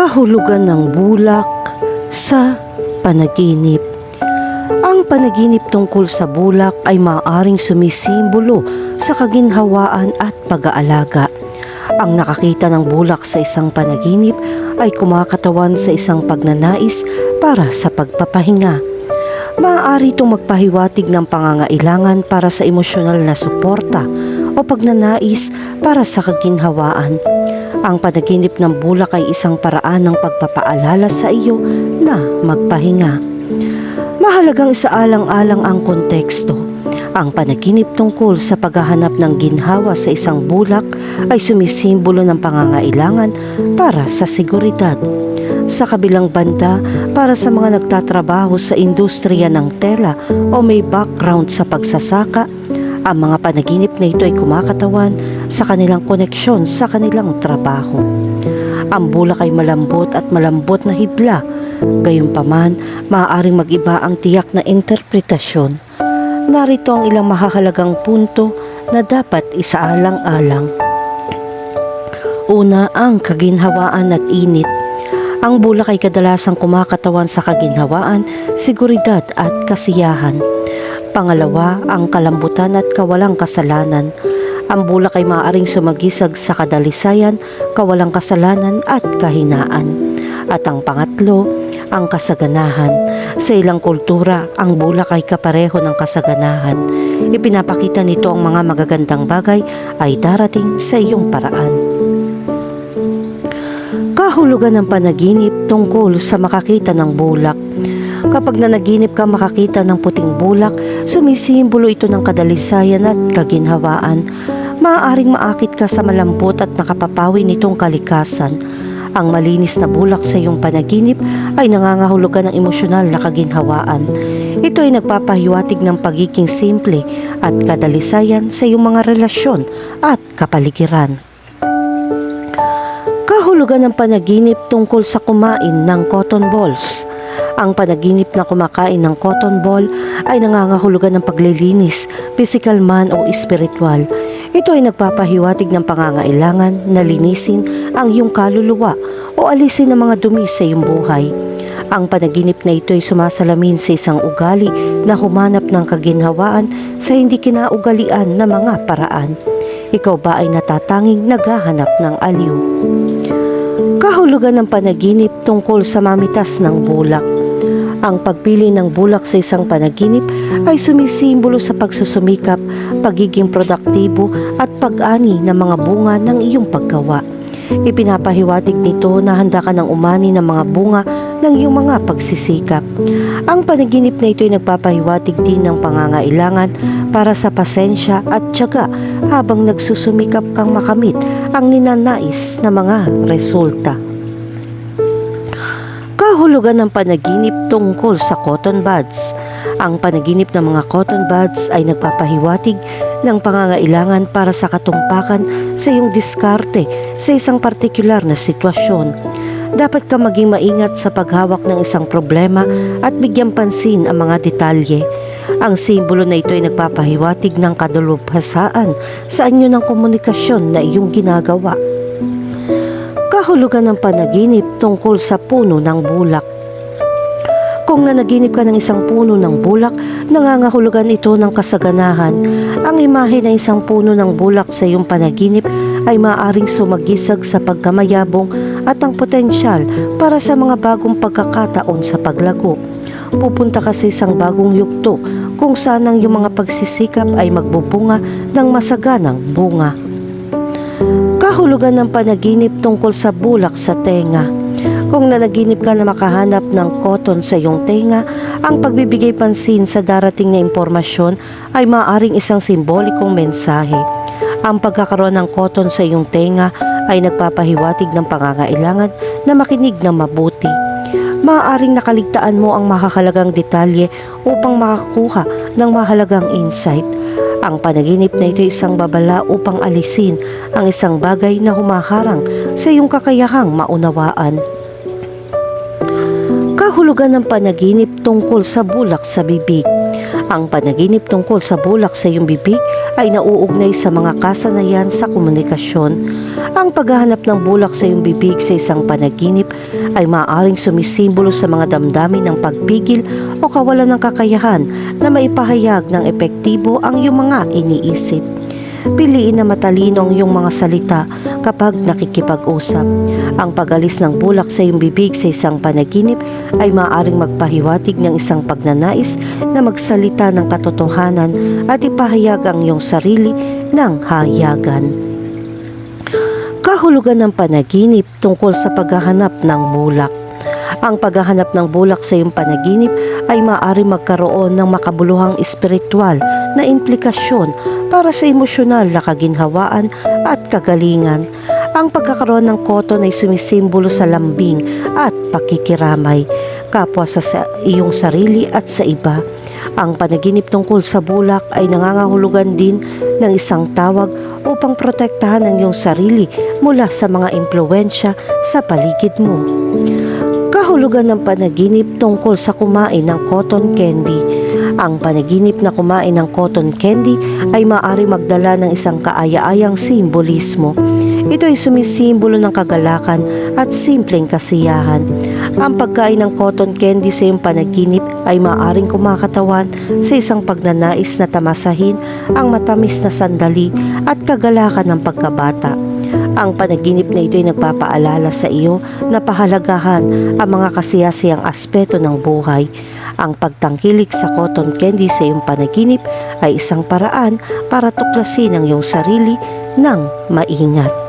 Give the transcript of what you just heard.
Kahulugan ng bulak sa panaginip. Ang panaginip tungkol sa bulak ay maaaring sumisimbolo sa kaginhawaan at pag-aalaga. Ang nakakita ng bulak sa isang panaginip ay kumakatawan sa isang pagnanais para sa pagpapahinga. Maaari itong magpahiwatig ng pangangailangan para sa emosyonal na suporta o pagnanais para sa kaginhawaan. Ang panaginip ng bulak ay isang paraan ng pagpapaalala sa iyo na magpahinga. Mahalagang isaalang-alang ang konteksto. Ang panaginip tungkol sa paghahanap ng ginhawa sa isang bulak ay sumisimbolo ng pangangailangan para sa seguridad. Sa kabilang banda, para sa mga nagtatrabaho sa industriya ng tela o may background sa pagsasaka, ang mga panaginip na ito ay kumakatawan sa kanilang koneksyon sa kanilang trabaho. Ang bulak ay malambot at malambot na hibla. Gayunpaman, maaaring mag-iba ang tiyak na interpretasyon. Narito ang ilang mahahalagang punto na dapat isaalang-alang. Una, ang kaginhawaan at init. Ang bulak ay kadalasang kumakatawan sa kaginhawaan, seguridad at kasiyahan. Pangalawa, ang kalambutan at kawalang kasalanan. Ang bulak ay maaaring sumagisag sa kadalisayan, kawalang kasalanan at kahinaan. At ang pangatlo, ang kasaganahan. Sa ilang kultura, ang bulak ay kapareho ng kasaganahan. Ipinapakita nito ang mga magagandang bagay ay darating sa iyong paraan. Kahulugan ng panaginip tungkol sa makakita ng bulak. Kapag nanaginip ka makakita ng puting bulak, sumisimbolo ito ng kadalisayan at kaginhawaan. Maaaring maakit ka sa malambot at nakapapawi nitong kalikasan. Ang malinis na bulak sa iyong panaginip ay nangangahulugan ng emosyonal na kaginhawaan. Ito ay nagpapahiwatig ng pagiging simple at kadalisayan sa iyong mga relasyon at kapaligiran. Kahulugan ng panaginip tungkol sa kumain ng cotton balls. Ang panaginip na kumakain ng cotton ball ay nangangahulugan ng paglilinis, physical man o espiritual. Ito ay nagpapahiwatig ng pangangailangan na linisin ang iyong kaluluwa o alisin ang mga dumi sa iyong buhay. Ang panaginip na ito ay sumasalamin sa isang ugali na humanap ng kaginhawaan sa hindi kinaugalian na mga paraan. Ikaw ba ay natatanging naghahanap ng aliw? Kahulugan ng panaginip tungkol sa mamitas ng bulak. Ang pagpili ng bulak sa isang panaginip ay sumisimbolo sa pagsusumikap, pagiging produktibo at pag-ani ng mga bunga ng iyong paggawa. Ipinapahiwatig nito na handa ka ng umani ng mga bunga ng iyong mga pagsisikap. Ang panaginip na ito ay nagpapahiwatig din ng pangangailangan para sa pasensya at tiyaga habang nagsusumikap kang makamit ang ninanais na mga resulta. Kahulugan ng panaginip tungkol sa cotton buds. Ang panaginip ng mga cotton buds ay nagpapahiwatig ng pangangailangan para sa katumpakan sa iyong diskarte sa isang partikular na sitwasyon. Dapat ka maging maingat sa paghawak ng isang problema at bigyan pansin ang mga detalye. Ang simbolo na ito ay nagpapahiwatig ng kadulubhasaan sa anyo ng komunikasyon na iyong ginagawa kahulugan ng panaginip tungkol sa puno ng bulak. Kung nanaginip ka ng isang puno ng bulak, nangangahulugan ito ng kasaganahan. Ang imahe ng isang puno ng bulak sa iyong panaginip ay maaaring sumagisag sa pagkamayabong at ang potensyal para sa mga bagong pagkakataon sa paglago. Pupunta ka sa isang bagong yugto kung saan ang iyong mga pagsisikap ay magbubunga ng masaganang bunga kahulugan ng panaginip tungkol sa bulak sa tenga. Kung nanaginip ka na makahanap ng cotton sa iyong tenga, ang pagbibigay pansin sa darating na impormasyon ay maaaring isang simbolikong mensahe. Ang pagkakaroon ng cotton sa iyong tenga ay nagpapahiwatig ng pangangailangan na makinig ng mabuti. Maaaring nakaligtaan mo ang makakalagang detalye upang makakuha ng mahalagang insight. Ang panaginip na ito ay isang babala upang alisin ang isang bagay na humaharang sa iyong kakayahang maunawaan. Kahulugan ng panaginip tungkol sa bulak sa bibig. Ang panaginip tungkol sa bulak sa iyong bibig ay nauugnay sa mga kasanayan sa komunikasyon. Ang paghahanap ng bulak sa iyong bibig sa isang panaginip ay maaaring sumisimbolo sa mga damdamin ng pagpigil o kawalan ng kakayahan na maipahayag ng epektibo ang iyong mga iniisip. Piliin na matalino ang iyong mga salita kapag nakikipag-usap. Ang pag-alis ng bulak sa iyong bibig sa isang panaginip ay maaaring magpahiwatig ng isang pagnanais na magsalita ng katotohanan at ipahayag ang iyong sarili ng hayagan. Kahulugan ng panaginip tungkol sa paghahanap ng bulak. Ang paghahanap ng bulak sa iyong panaginip ay maaari magkaroon ng makabuluhang espiritual na implikasyon para sa emosyonal na kaginhawaan at kagalingan. Ang pagkakaroon ng koton ay sumisimbolo sa lambing at pakikiramay, kapwa sa, sa iyong sarili at sa iba. Ang panaginip tungkol sa bulak ay nangangahulugan din ng isang tawag upang protektahan ang iyong sarili mula sa mga impluensya sa paligid mo. Kahulugan ng panaginip tungkol sa kumain ng cotton candy. Ang panaginip na kumain ng cotton candy ay maaari magdala ng isang kaaya-ayang simbolismo. Ito ay sumisimbolo ng kagalakan at simpleng kasiyahan. Ang pagkain ng cotton candy sa iyong panaginip ay maaaring kumakatawan sa isang pagnanais na tamasahin ang matamis na sandali at kagalakan ng pagkabata. Ang panaginip na ito ay nagpapaalala sa iyo na pahalagahan ang mga kasiyasiyang aspeto ng buhay. Ang pagtangkilik sa cotton candy sa iyong panaginip ay isang paraan para tuklasin ang iyong sarili ng maingat.